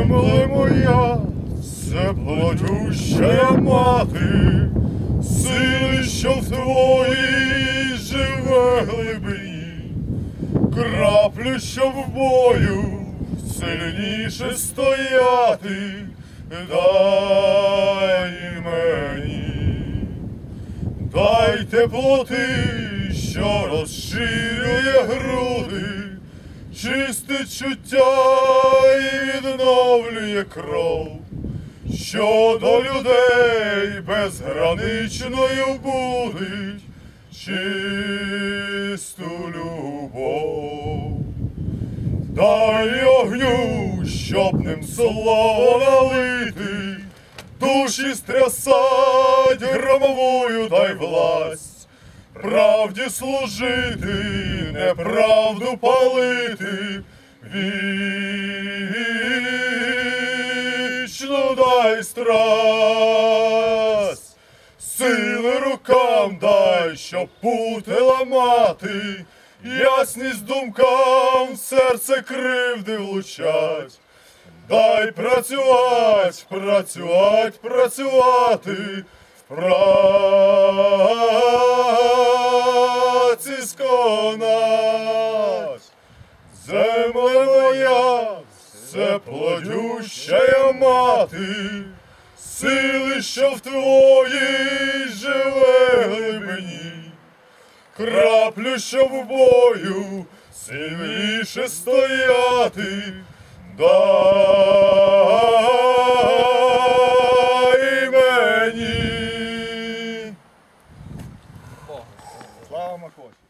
Земле моя, все плодющая мати, сили, що в твоїй живе глибині, краплю, що в бою сильніше стояти, дай мені, дай теплоти, що розширює груди, чисте чуття і відновлює кров, що до людей безграничною будить чисту любов. Дай огню, щоб ним слово налити, душі стрясать громовою дай власть, правді служити, неправду палити, вічну дай страсть, сили рукам дай, щоб пути ламати, ясність думкам серце кривди влучать. Дай працювать, працювать, працювати, в моя, всеплодющая мати, сили, що в твоїй живе глибині, краплю, що в бою сильніше стояти. Дай мені! Слава Макоші!